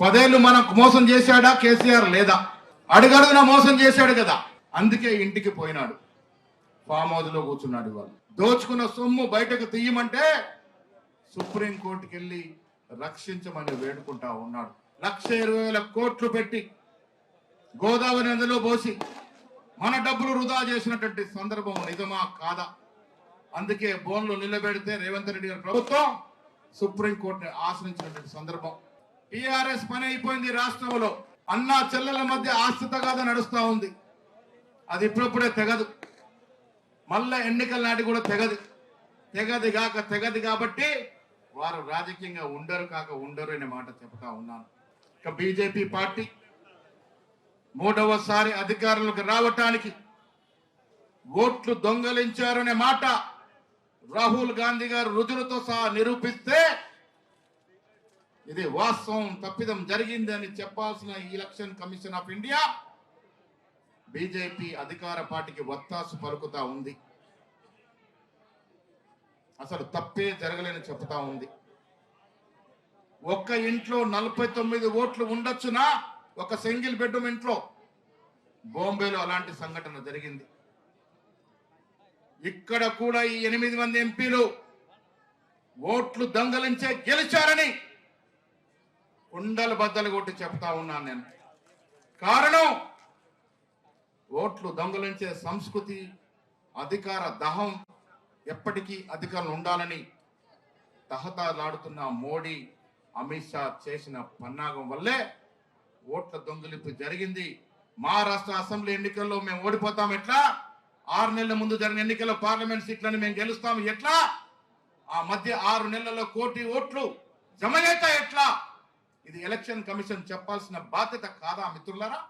పదేళ్ళు మనకు మోసం చేశాడా కేసీఆర్ లేదా? అడుగడుగున మోసం చేశాడు కదా. అందుకే ఇంటికి పోయినాడు. ఫామ్ హౌస్లో కూర్చున్నాడు ఇవాళ దోచుకున్న సొమ్ము బయటకు తీయమంటే సుప్రీంకోర్టుకి వెళ్ళి రక్షించమని వేడుకుంటా ఉన్నాడు. లక్ష ఇరవై వేల కోట్లు పెట్టి గోదావరి నదిలో పోసి మన డబ్బులు వృధా చేసినటువంటి సందర్భం నిజమా కాదా? అందుకే బోన్లు నిలబెడితే రేవంత్ రెడ్డి గారి ప్రభుత్వం సుప్రీంకోర్టుని ఆశ్రయించినటువంటి సందర్భం. టిఆర్ఎస్ పని అయిపోయింది రాష్ట్రంలో. అన్నా చెల్లెల మధ్య ఆస్తి తగాద నడుస్తూ ఉంది. అది ఇప్పుడప్పుడే తెగదు. మళ్ళా ఎన్నికల నాటి కూడా తెగదు. తెగది కాక తెగది కాబట్టి వారు రాజకీయంగా ఉండరు కాక ఉండరు అనే మాట చెప్తా ఉన్నాను. ఇక బీజేపీ పార్టీ మూడవసారి అధికారంలోకి రావటానికి ఓట్లు దొంగలించారనే మాట రాహుల్ గాంధీ గారు రుజులతో సహా నిరూపిస్తే ఇది వాస్తవం తప్పిదం జరిగింది అని చెప్పాల్సిన election commission of India BJP అధికార పార్టీకి వత్తాసు పలుకుతా ఉంది. అసలు తప్పే జరగలేని చెప్తా ఉంది. ఒక్క ఇంట్లో నలభై తొమ్మిది ఓట్లు ఉండొచ్చునా? ఒక సింగిల్ బెడ్రూమ్ ఇంట్లో? బాంబేలో అలాంటి సంఘటన జరిగింది. ఇక్కడ కూడా ఈ ఎనిమిది మంది ఎంపీలు ఓట్లు దొంగలించే గెలిచారని కుండలు బద్దలు కొట్టి చెప్తా ఉన్నాను నేను. కారణం ఓట్లు దొంగలించే సంస్కృతి అధికార దహం ఎప్పటికీ అధికారులు ఉండాలని తహతలాడుతున్న మోడీ అమిత్ షా చేసిన పన్నాగం వల్లే ఓట్ల దొంగిలింపు జరిగింది. మహారాష్ట్ర అసెంబ్లీ ఎన్నికల్లో మేము ఓడిపోతాం ఎట్లా? ఆరు నెలల ముందు జరిగిన ఎన్నికల్లో పార్లమెంట్ సీట్లను మేము గెలుస్తాం ఎట్లా? ఆ మధ్య ఆరు నెలల్లో కోటి ఓట్లు జమ ఎట్లా? ఎలక్షన్ కమిషన్ చెప్పాల్సిన బాధ్యత కాదా మిత్రులారా?